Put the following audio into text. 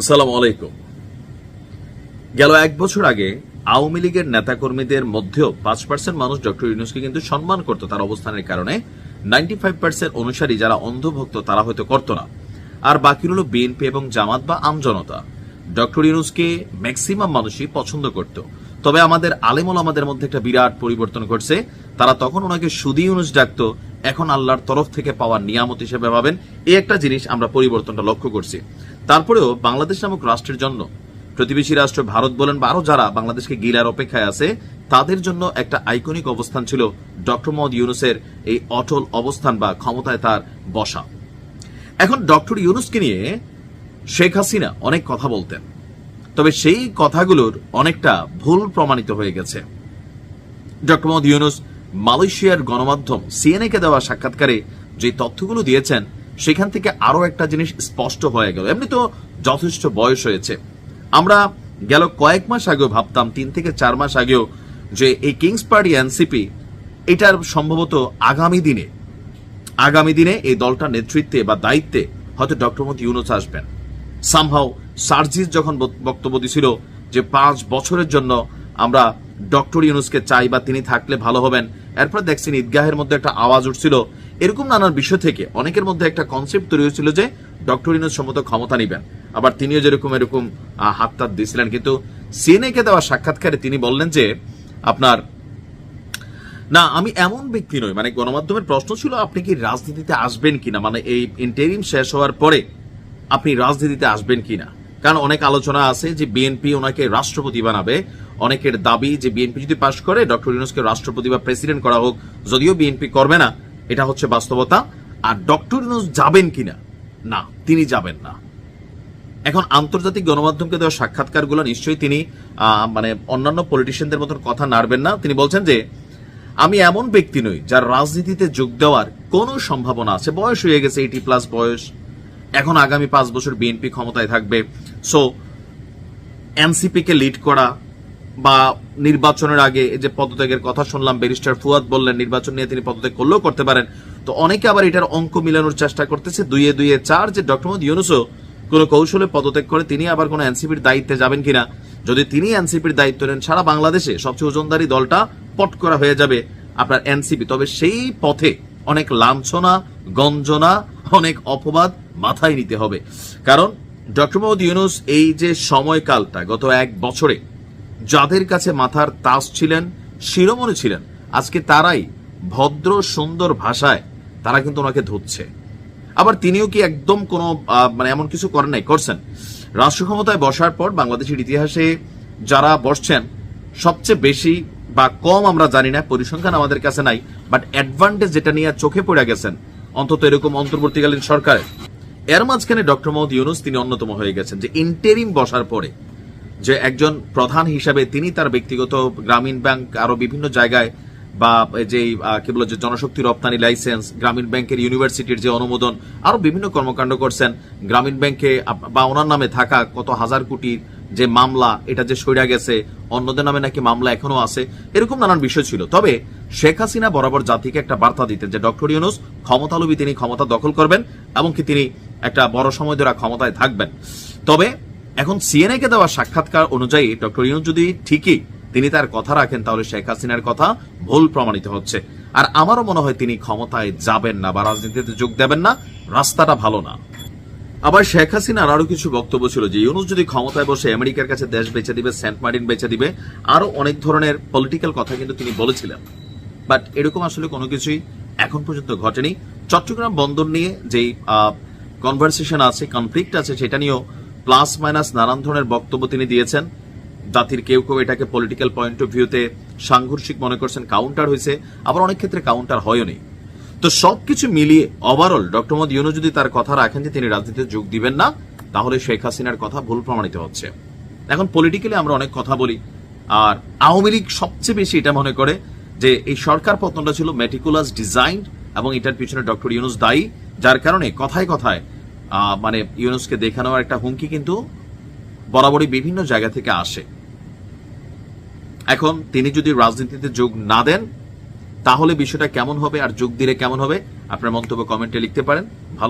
আসসালামু আলাইকুম। গেল এক বছর আগে আওয়ামী লীগের নেতাকর্মীদের মধ্যেও পাঁচ পার্সেন্ট মানুষ ডক্টর ইউনুসকে কিন্তু সম্মান করত তার অবস্থানের কারণে। নাইনটি ফাইভ পার্সেন্ট অনুসারী যারা অন্ধভক্ত তারা হয়তো করত না। আর বাকি হলো বিএনপি এবং জামাত বা আমজনতা ডক্টর ইউনুসকে ম্যাক্সিমাম মানুষই পছন্দ করত। তবে আমাদের আলেমল আমাদের মধ্যে একটা বিরাট পরিবর্তন ঘটছে। তারা তখন ওনাকে সুদি ইউনুস ডাকতো এখন আল্লাহর তরফ থেকে পাওয়া নিয়ামত হিসেবে ভাবেন, এই একটা জিনিস আমরা পরিবর্তনটা লক্ষ্য করছি। তারপরেও বাংলাদেশ নামক রাষ্ট্রের জন্য প্রতিবেশী রাষ্ট্র ভারত বলেন বা আরও যারা বাংলাদেশকে গিলার অপেক্ষায় আছে, তাদের জন্য একটা আইকনিক অবস্থান ছিল ডক্টর মোহাম্মদ ইউনুসের এই অটল অবস্থান বা ক্ষমতায় তার বসা। এখন ডক্টর ইউনুসকে নিয়ে শেখ হাসিনা অনেক কথা বলতেন, তবে সেই কথাগুলোর অনেকটা ভুল প্রমাণিত হয়ে গেছে। ডক্টর মোহাম্মদ ইউনুস মালয়েশিয়ার গণমাধ্যম সিএনএ কে দেওয়া সাক্ষাৎকারে যে তথ্যগুলো দিয়েছেন, সেখান থেকে আরও একটা জিনিস স্পষ্ট হয়ে গেল। এমনি তো যথেষ্ট বয়স হয়েছে। আমরা গেল কয়েক মাস আগেও ভাবতাম, তিন থেকে চার মাস আগেও, যে এই কিংস পার্টি এনসিপি এটার সম্ভবত আগামী দিনে আগামী দিনে এই দলটার নেতৃত্বে বা দায়িত্বে হয়তো ডক্টর মোহাম্মদ ইউনুস আসবেন। সামহাও সার্জিস যখন বক্তব্য দিছিল যে পাঁচ বছরের জন্য আমরা ডক্টর ইউনুসকে চাই বা তিনি থাকলে ভালো হবেন এরপর দেখছেন ঈদগাহের মধ্যে একটা আওয়াজ উঠছিল। এরকম নানান বিষয় থেকে অনেকের মধ্যে একটা কনসেপ্ট তৈরি হয়েছিল যে ডক্টর ইউনুস সম্মত ক্ষমতা নিবেন। আবার তিনিও যেরকম এরকম হাত তাত দিয়েছিলেন কিন্তু সিএনএ কে দেওয়া সাক্ষাৎকারে তিনি বললেন যে আপনার, না, আমি এমন ব্যক্তি নই। মানে গণমাধ্যমের প্রশ্ন ছিল, আপনি কি রাজনীতিতে আসবেন কিনা? মানে এই ইন্টারিম শেষ হওয়ার পরে আপনি রাজনীতিতে আসবেন কিনা? কারণ অনেক আলোচনা আছে যে বিএনপি ওনাকে রাষ্ট্রপতি বানাবে। অনেকের দাবি যে বিএনপি যদি পাশ করে, ডক্টর ইউনুসকে রাষ্ট্রপতি বা প্রেসিডেন্ট করা হোক, যদিও বিএনপি করবে না, এটা হচ্ছে বাস্তবতা। আর ডক্টর ইউনুস যাবেন কিনা? না, তিনি যাবেন না। এখন আন্তর্জাতিক গণমাধ্যমকে দেওয়া সাক্ষাৎকারগুলো নিশ্চয়ই তিনি মানে অন্যান্য পলিটিশিয়ানদের মতন কথা নাড়বেন না। তিনি বলছেন যে, আমি এমন ব্যক্তি নই যার রাজনীতিতে যোগ দেওয়ার কোনো সম্ভাবনা আছে। বয়স হয়ে গেছে এইটি প্লাস বয়স। এখন আগামী পাঁচ বছর বিএনপি ক্ষমতায় থাকবে। সো, এনসিপি কে লিড করা বা নির্বাচনের আগে যে পদত্যাগের কথা শুনলাম, ব্যারিস্টার ফুয়াদ বললেন নির্বাচন নিয়ে তিনি পদত্যাগ করলেও করতে পারেন। তো অনেকে আবার এটার অঙ্ক মিলানোর চেষ্টা করতেছে। দুইয়ে দুইয়ে চার যে ডক্টর মোহাম্মদ ইউনুসও কোনো কৌশলে পদত্যাগ করে, তিনি আবার কোনো এনসিপির দায়িত্বে যাবেন কিনা? যদি তিনি এনসিপির দায়িত্ব নেন, সারা বাংলাদেশে সবচেয়ে ওজনদারি দলটা পট করা হয়ে যাবে আপনার এনসিপি। তবে সেই পথে অনেক লাঞ্ছনা, গঞ্জনা, অনেক অপবাদ মাথায় নিতে হবে। কারণ ডক্টর মোহাম্মদ ইউনুস এই যে সময়কালটা, গত এক বছরে যাদের কাছে মাথার তাস ছিলেন, শিরোমণি ছিলেন, আজকে তারাই ভদ্র, সুন্দর ভাষায় তারা কিন্তু ওনাকে ধুচ্ছে আবার তিনিও কি একদম কোনো মানে এমন কিছু করেন নাই? করছেন। রাষ্ট্র ক্ষমতায় বসার পর বাংলাদেশের ইতিহাসে যারা বসছেন, সবচেয়ে বেশি বা কম আমরা জানি না, পরিসংখ্যান আমাদের কাছে নাই বাট অ্যাডভান্টেজ যেটা নিয়ে চোখে পড়ে গেছেন, অন্তত এরকম অন্তর্বর্তীকালীন সরকারে এর মাঝখানে ডক্টর মোহাম্মদ ইউনুস, তিনি অন্যতম হয়ে গেছেন, যে ইন্টেরিম বসার পরে যে একজন প্রধান হিসাবে তিনি তার ব্যক্তিগত গ্রামীণ ব্যাংক আরও বিভিন্ন জায়গায় বা যে কি বলে যে, জনশক্তি রপ্তানি লাইসেন্স, গ্রামীণ ব্যাংকের ইউনিভার্সিটির যে অনুমোদন, আরও বিভিন্ন কর্মকাণ্ড করছেন। গ্রামীণ ব্যাংকে বা ওনার নামে থাকা কত হাজার কোটির যে মামলা, এটা যে সইরা গেছে, অন্যদের নামে নাকি মামলা এখনও আছে, এরকম নানান বিষয় ছিল। তবে শেখ হাসিনা বরাবর জাতিকে একটা বার্তা দিতেন যে, ডক্টর ইউনুস, ক্ষমতালোভী তিনি ক্ষমতা দখল করবেন এমনকি তিনি একটা বড় সময় ধরে ক্ষমতায় থাকবেন। তবে এখন সিএনএ কে দেওয়া সাক্ষাৎকার অনুযায়ী ডক্টর ইউনুস যদি ঠিকই তিনি তার কথা রাখেন, তাহলে শেখ হাসিনার কথা ভুল প্রমাণিত হচ্ছে। আর আমারও মনে হয় তিনি ক্ষমতায় যাবেন না বা রাজনীতিতে যোগ দেবেন না, রাস্তাটা ভালো না। আবার শেখ হাসিনার আরও কিছু বক্তব্য ছিল যে ইউনুস যদি ক্ষমতায় বসে আমেরিকার কাছে দেশ বেচে দিবে, সেন্ট মার্টিন বেচে দিবে আরও অনেক ধরনের পলিটিক্যাল কথা কিন্তু তিনি বলেছিলেন। বাট এরকম আসলে কোনো কিছুই এখন পর্যন্ত ঘটেনি। চট্টগ্রাম বন্দর নিয়ে যেই কনভারসেশন আছে কনফ্লিক্ট আছে, সেটা নিয়েও প্লাস মাইনাস নানান ধরনের বক্তব্য তিনি দিয়েছেন। জাতির কেউ কেউ এটাকে পলিটিক্যাল পয়েন্ট অফ ভিউতে সাংঘর্ষিক মনে করছেন কাউন্টার হয়েছে, আবার অনেক ক্ষেত্রে কাউন্টার হয়ও তো সবকিছু মিলিয়ে ওভারঅল ডক্টর মোহাম্মদ ইউনু যদি তার কথা রাখেন যে তিনি রাজনীতিতে যোগ দিবেন না, তাহলে শেখ হাসিনার কথা ভুল প্রমাণিত হচ্ছে। এখন পলিটিক্যালি আমরা অনেক কথা বলি, আর আওয়ামী লীগ সবচেয়ে বেশি এটা মনে করে যে এই সরকার পতনটা ছিল মেটিকুলাস ডিজাইন এবং এটার পিছনে ডক্টর ইউনুস দায়ী, যার কারণে কথায় কথায় মানে ইউনুসকে দেখানোর একটা হুমকি কিন্তু বরাবরই বিভিন্ন জায়গা থেকে আসে। এখন তিনি যদি রাজনীতিতে যোগ না দেন, তাহলে বিষয়টা কেমন হবে আর যোগ দিলে কেমন হবে? আপনার মন্তব্য কমেন্টে লিখতে পারেন।